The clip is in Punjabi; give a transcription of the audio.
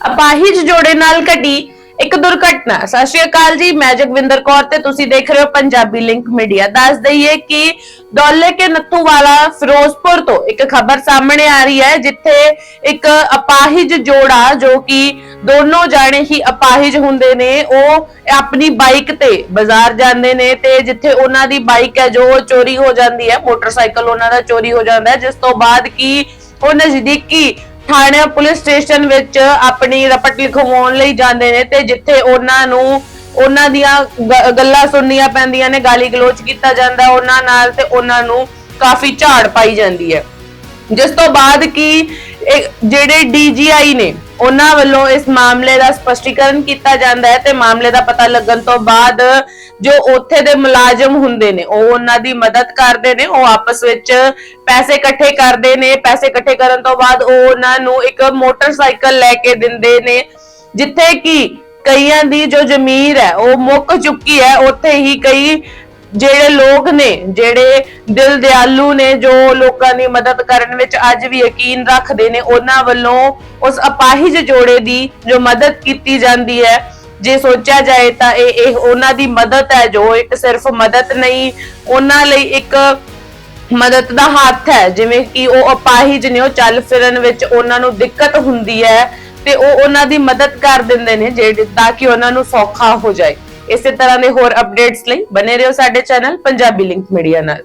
ਅਪਾਹਿਜ ਜੋੜੇ ਨਾਲ ਘਟੀ ਇੱਕ ਦੁਰਘਟਨਾ। ਸਤਿ ਸ਼੍ਰੀ ਅਕਾਲ ਜੀ, ਮੈਂ ਜਗਵਿੰਦਰ ਕੌਰ ਤੇ ਤੁਸੀਂ ਦੇਖ ਰਹੇ ਹੋ ਪੰਜਾਬੀ ਲਿੰਕ ਮੀਡੀਆ। ਦੱਸ ਦਈਏ ਕਿ ਦੌਲੇ ਕੇ ਨੱਥੂ ਵਾਲਾ ਫਿਰੋਜ਼ਪੁਰ ਤੋਂ ਇੱਕ ਖਬਰ ਸਾਹਮਣੇ ਆ ਰਹੀ ਹੈ, ਜਿੱਥੇ ਇੱਕ ਅਪਾਹਿਜ ਜੋੜਾ ਜੋ ਕਿ ਦੋਨੋਂ ਜਾਣੇ ਹੀ ਅਪਾਹਿਜ ਹੁੰਦੇ ਨੇ, ਉਹ ਆਪਣੀ ਬਾਈਕ ਤੇ ਬਾਜ਼ਾਰ ਜਾਂਦੇ ਨੇ ਤੇ ਜਿੱਥੇ ਉਹਨਾਂ ਦੀ ਬਾਈਕ ਹੈ ਜੋ ਚੋਰੀ ਹੋ ਜਾਂਦੀ ਹੈ, ਮੋਟਰਸਾਈਕਲ ਉਹਨਾਂ ਦਾ ਚੋਰੀ ਹੋ ਜਾਂਦਾ ਹੈ, ਜਿਸ ਤੋਂ ਬਾਅਦ ਕੀ ਉਹ ਨਜ਼ਦੀਕੀ ਥਾਣੇ ਪੁਲਿਸ ਸਟੇਸ਼ਨ ਵਿੱਚ ਆਪਣੀ ਰਪਟ ਲਿਖਵਾਉਣ ਲਈ ਜਾਂਦੇ ਨੇ ਤੇ ਜਿੱਥੇ ਉਹਨਾਂ ਨੂੰ ਉਹਨਾਂ ਦੀਆਂ ਗ- ਗੱਲਾਂ ਸੁਣਨੀਆਂ ਪੈਂਦੀਆਂ ਨੇ, ਗਾਲੀ ਗਲੋਚ ਕੀਤਾ ਜਾਂਦਾ ਉਹਨਾਂ ਨਾਲ ਤੇ ਉਹਨਾਂ ਨੂੰ ਕਾਫੀ ਝਾੜ ਪਾਈ ਜਾਂਦੀ ਹੈ। ਜਿਸ ਤੋਂ ਬਾਅਦ ਕੀ ਇਹ ਜਿਹੜੇ ਡੀਜੀਆਈ ਨੇ ਉਹਨਾਂ ਵੱਲੋਂ ਇਸ ਮਾਮਲੇ ਦਾ ਸਪਸ਼ਟੀਕਰਨ ਕੀਤਾ ਜਾਂਦਾ ਹੈ ਤੇ ਮਾਮਲੇ ਦਾ ਪਤਾ ਲੱਗਣ ਤੋਂ ਬਾਅਦ ਜੋ ਉੱਥੇ ਦੇ ਮੁਲਾਜ਼ਮ ਹੁੰਦੇ ਨੇ, ਉਹ ਉਹਨਾਂ ਦੀ ਮਦਦ ਕਰਦੇ ਨੇ, ਉਹ ਆਪਸ ਵਿੱਚ ਪੈਸੇ ਇਕੱਠੇ ਕਰਦੇ ਨੇ, ਪੈਸੇ ਇਕੱਠੇ ਕਰਨ ਤੋਂ ਬਾਅਦ ਉਹ ਉਹਨਾਂ ਨੂੰ ਇੱਕ ਮੋਟਰਸਾਈਕਲ ਲੈ ਕੇ ਦਿੰਦੇ ਨੇ, ਜਿੱਥੇ ਕਿ ਕਈਆਂ ਦੀ ਜੋ ਜ਼ਮੀਰ ਹੈ, ਉਹ ਮੁੱਕ ਚੁੱਕੀ ਹੈ, ਉੱਥੇ ਹੀ ਕਈ ਜਿਹੜੇ ਲੋਕ ਨੇ, ਜਿਹੜੇ ਦਿਲ ਦਿਆਲੂ ਨੇ, ਜੋ ਲੋਕਾਂ ਦੀ ਮਦਦ ਕਰਨ ਵਿੱਚ ਅੱਜ ਵੀ ਯਕੀਨ ਰੱਖਦੇ ਨੇ, ਉਹਨਾਂ ਵੱਲੋਂ ਉਸ ਅਪਾਹਿਜ ਜੋੜੇ ਦੀ ਜੋ ਮਦਦ ਕੀਤੀ ਜਾਂਦੀ ਹੈ, ਜੇ ਸੋਚਿਆ ਜਾਏ ਤਾਂ ਇਹ ਇਹ ਉਹਨਾਂ ਦੀ ਮਦਦ ਹੈ, ਜੋ ਇੱਕ ਸਿਰਫ ਮਦਦ ਨਹੀਂ, ਉਹਨਾਂ ਲਈ ਇੱਕ ਮਦਦ ਦਾ ਹੱਥ ਹੈ, ਜਿਵੇਂ ਕਿ ਉਹ ਅਪਾਹਿਜ ਨੇ, ਉਹ ਚੱਲ ਫਿਰਨ ਵਿੱਚ ਉਹਨਾਂ ਨੂੰ ਦਿੱਕਤ ਹੁੰਦੀ ਹੈ ਤੇ ਉਹ ਉਹਨਾਂ ਦੀ ਮਦਦ ਕਰ ਦਿੰਦੇ ਨੇ, ਜਿਹੜੇ, ਤਾਂ ਕਿ ਉਹਨਾਂ ਨੂੰ ਸੌਖਾ ਹੋ ਜਾਏ। ਇਸੇ ਤਰ੍ਹਾਂ ਦੇ ਹੋਰ ਅਪਡੇਟਸ ਲਈ ਬਨੇ ਰਹੋ ਸਾਡੇ ਚੈਨਲ ਪੰਜਾਬੀ ਲਿੰਕ ਮੀਡੀਆ ਨਾਲ।